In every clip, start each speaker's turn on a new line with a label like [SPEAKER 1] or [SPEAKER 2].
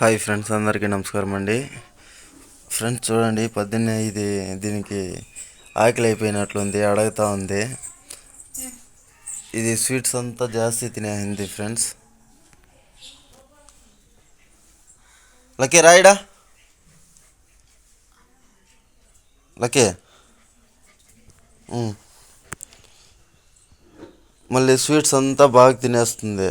[SPEAKER 1] Hi friends అందరికీ నమస్కారం అండి. ఫ్రెండ్స్ చూడండి పొద్దున్నే ఇది దీనికి ఆకలి అయిపోయినట్లుంది అడగతా ఉంది. ఇది స్వీట్స్ అంతా జాస్తి తినేసింది ఫ్రెండ్స్. లకే రాయడా లకే మళ్ళీ స్వీట్స్ అంతా బాగా తినేస్తుంది.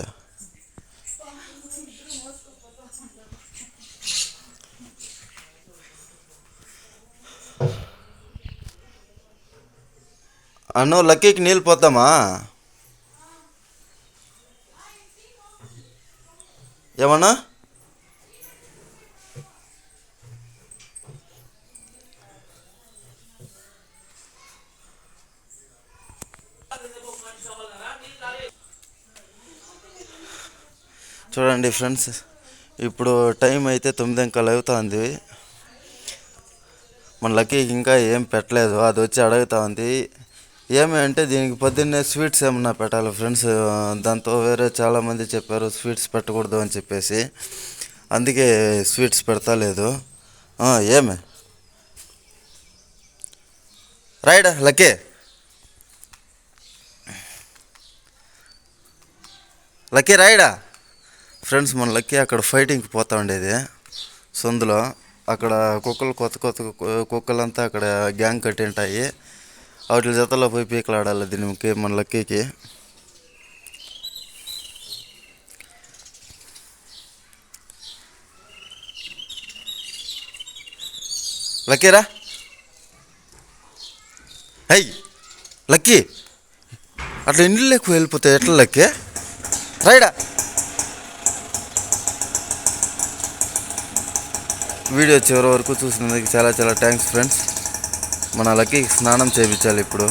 [SPEAKER 1] అన్న లక్కీకి నీళ్ళు పోతామా? ఏమన్నా? చూడండి ఫ్రెండ్స్ ఇప్పుడు టైం అయితే తొమ్మిది అంకలు అవుతుంది మన లక్కీకి ఇంకా ఏం పెట్టలేదు అది వచ్చి అడుగుతా ఉంది ఏమి అంటే దీనికి పొద్దున్నే స్వీట్స్ ఏమన్నా పెట్టాలి ఫ్రెండ్స్. దాంతో వేరే చాలామంది చెప్పారు స్వీట్స్ పెట్టకూడదు అని చెప్పేసి. అందుకే స్వీట్స్ పెడతా లేదు. ఏమి? రైడా లక్కీ. లక్కీ రైడా? ఫ్రెండ్స్ మన లక్కీ అక్కడ ఫైటింగ్కి పోతా ఉండేది. సందులో అక్కడ కుక్కలు కొత్త కొత్త కు- కుక్కలంతా అక్కడ గ్యాంగ్ కట్టి ఉంటాయి వాటి జతలో పోయి పీకలాడాలి దీనికి మన లక్కీకి. లక్కీరా? Hi Lucky. అట్లా ఇండ్లు ఎక్కువ వెళ్ళిపోతాయి ఎట్లా లక్కీ? రైడా వీడియో చివరి వరకు చూసినందుకు చాలా చాలా థ్యాంక్స్ ఫ్రెండ్స్. మనలకి స్నానం చేయించాలి ఇప్పుడు.